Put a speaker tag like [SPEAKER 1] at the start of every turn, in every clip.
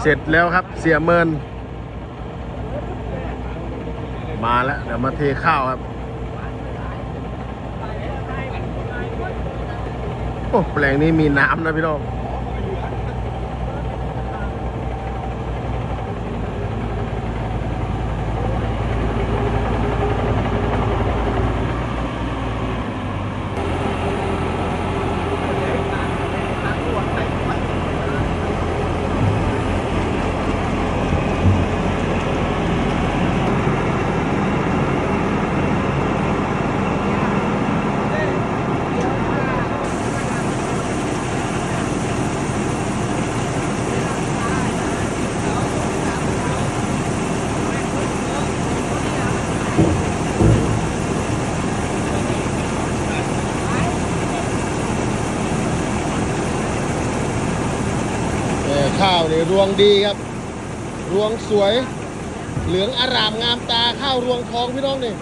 [SPEAKER 1] เสร็จแล้วครับเสียเมิน มาแล้วเดี๋ยวมาเทข้าวครับ โอ้แปลงนี้มีน้ำนะพี่น้อง ข้าวนี่รวงดีครับ รวงสวย เหลืองอารามงามตาข้าวรวงทองพี่น้องนี่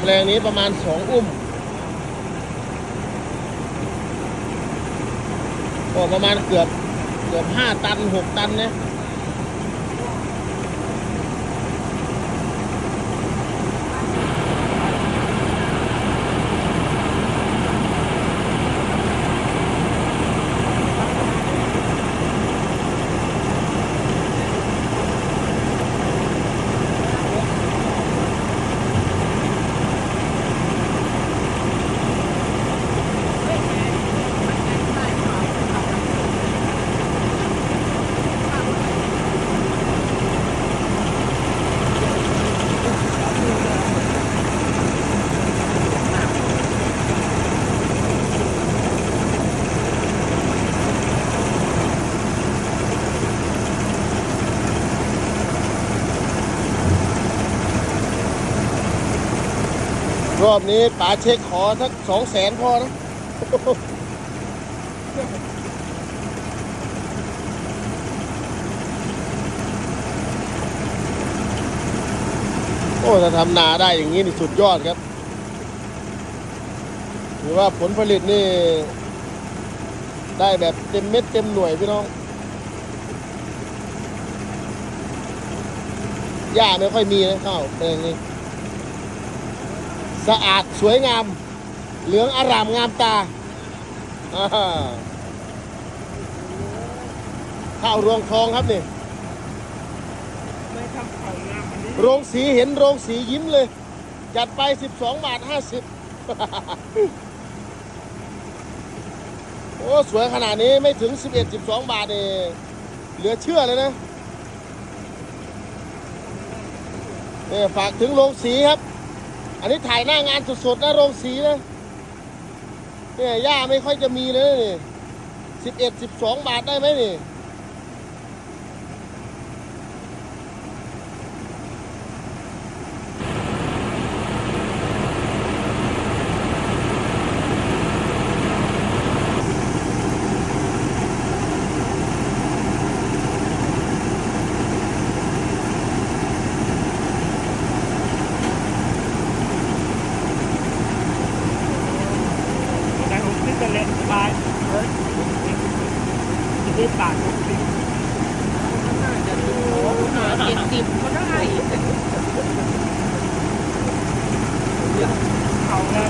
[SPEAKER 1] แปลงนี้ประมาณสองอุ้มก็ประมาณเกือบเกือบห้าตันหกตันเนะ รอบนี้ป๋าเช็คขอสักสองแสนพอนะโอ้ถ้าทำนาได้อย่างนี้นี่สุดยอดครับถือว่าผลผลิตนี่ ได้แบบเต็มเม็ดเต็มหน่วยพี่น้องหญ้าไม่ค่อยมีนะข้าวแปลงนี้ สะอาดสวยงาม เหลืองอารามงามตาข้าวรวงทองครับนี่โรงสีเห็นโรงสียิ้มเลย จัดไป 12 บาท 50 โอ้ สวยขนาดนี้ไม่ถึง 11 12 บาทนี่เหลือเชื่อเลยนะเนี่ยฝากถึงโรงสีครับ อันนี้ถ่ายหน้างานสดๆนะโรงสีนะเนี่ยหญ้าไม่ค่อยจะมีเลยนะนี่สิบเอ็ดสิบสองบาทได้ไหมนี่
[SPEAKER 2] แต่ผมนี่ก็เละสบายเฮ้ยที่ปากผมสิน่าจะดูหาเจ็ดสิบก็ได้เขาแล้ว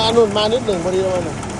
[SPEAKER 1] ออันนุ่นมานิดหนึ่งพอดีแล้วมันน่ะ